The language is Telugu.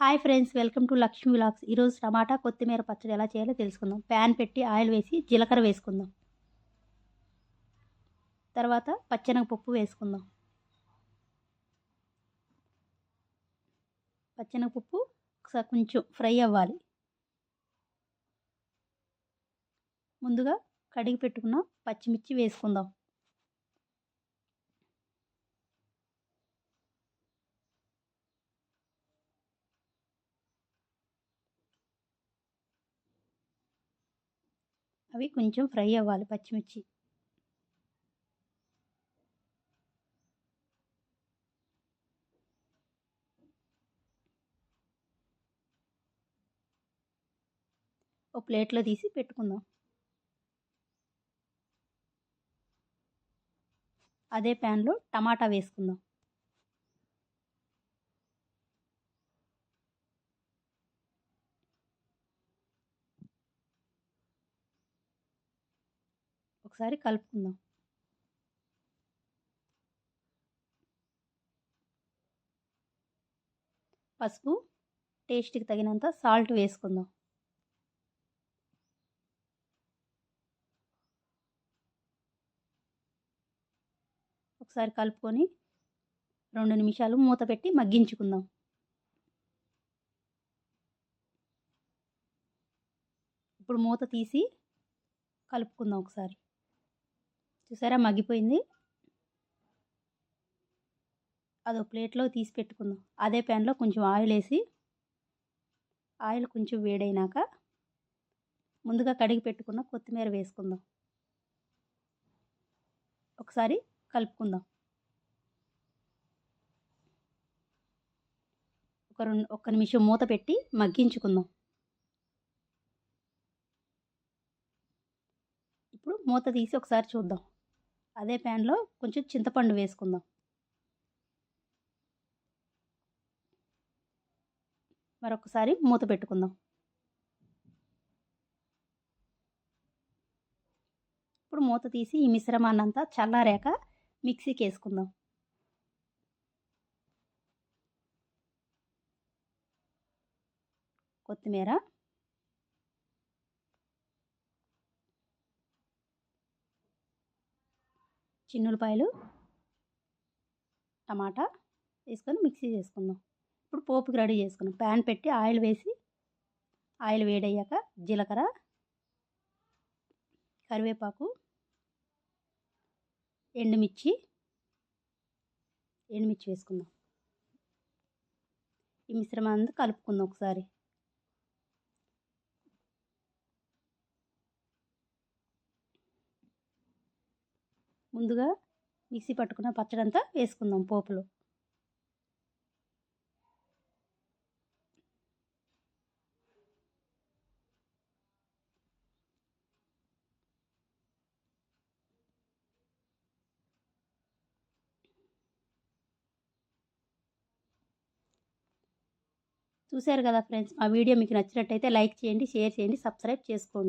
Hi friends welcome to Lakshmi vlogs. ఈరోజు టమాటా కొత్తిమీర పచ్చడి ఎలా చేయాలో తెలుసుకుందాం. ప్యాన్ పెట్టి ఆయిల్ వేసి జీలకర్ర వేసుకుందాం. తర్వాత పచ్చెనగపప్పు వేసుకుందాం. పచ్చెనగపప్పు ఒకసారి కొంచెం ఫ్రై అవ్వాలి. ముందుగా కడిగి పెట్టుకున్న పచ్చిమిర్చి వేసుకుందాం. అవి కొంచెం ఫ్రై అవ్వాలి పచ్చిమిర్చి. ఒక ప్లేట్లో తీసి పెట్టుకుందాం. అదే ప్యాన్లో టమాటా వేసుకుందాం. ఒకసారి కలుపుకుందాం. పసుపు టేస్ట్కి తగినంత సాల్ట్ వేసుకుందాం. ఒకసారి కలుపుకొని రెండు నిమిషాలు మూత పెట్టి మగ్గించుకుందాం. ఇప్పుడు మూత తీసి కలుపుకుందాం ఒకసారి. చూసారా? మగ్గిపోయింది. అదో ప్లేట్లో తీసి పెట్టుకుందాం. అదే ప్యాన్లో కొంచెం ఆయిల్ వేసి ఆయిల్ కొంచెం వేడైనాక ముందుగా కడిగి పెట్టుకున్న కొత్తిమీర వేసుకుందాం. ఒకసారి కలుపుకుందాం. ఒక రెండు ఒక్క నిమిషం మూత పెట్టి మగ్గించుకుందాం. ఇప్పుడు మూత తీసి ఒకసారి చూద్దాం. అదే ప్యాన్లో కొంచెం చింతపండు వేసుకుందాం. మరొకసారి మూత పెట్టుకుందాం. ఇప్పుడు మూత తీసి ఈ మిశ్రమాన్నంతా చల్లారాక మిక్సీకి వేసుకుందాం. కొత్తిమీర చిన్నులపాయలు టమాటా వేసుకొని మిక్సీ చేసుకుందాం. ఇప్పుడు పోపుకి రెడీ చేసుకుందాం ప్యాన్ పెట్టి ఆయిల్ వేసి ఆయిల్ వేడయ్యాక జీలకర్ర కరివేపాకు ఎండుమిర్చి ఎండుమిర్చి వేసుకుందాం. ఈ మిశ్రమాన్ని కలుపుకుందాం ఒకసారి. ముందుగా మిక్సీ పట్టుకున్న పచ్చడంతా వేసుకుందాం పోపులో. చూశారు కదా ఫ్రెండ్స్ మా వీడియో మీకు నచ్చినట్టయితే లైక్ చేయండి షేర్ చేయండి సబ్స్క్రైబ్ చేసుకోండి.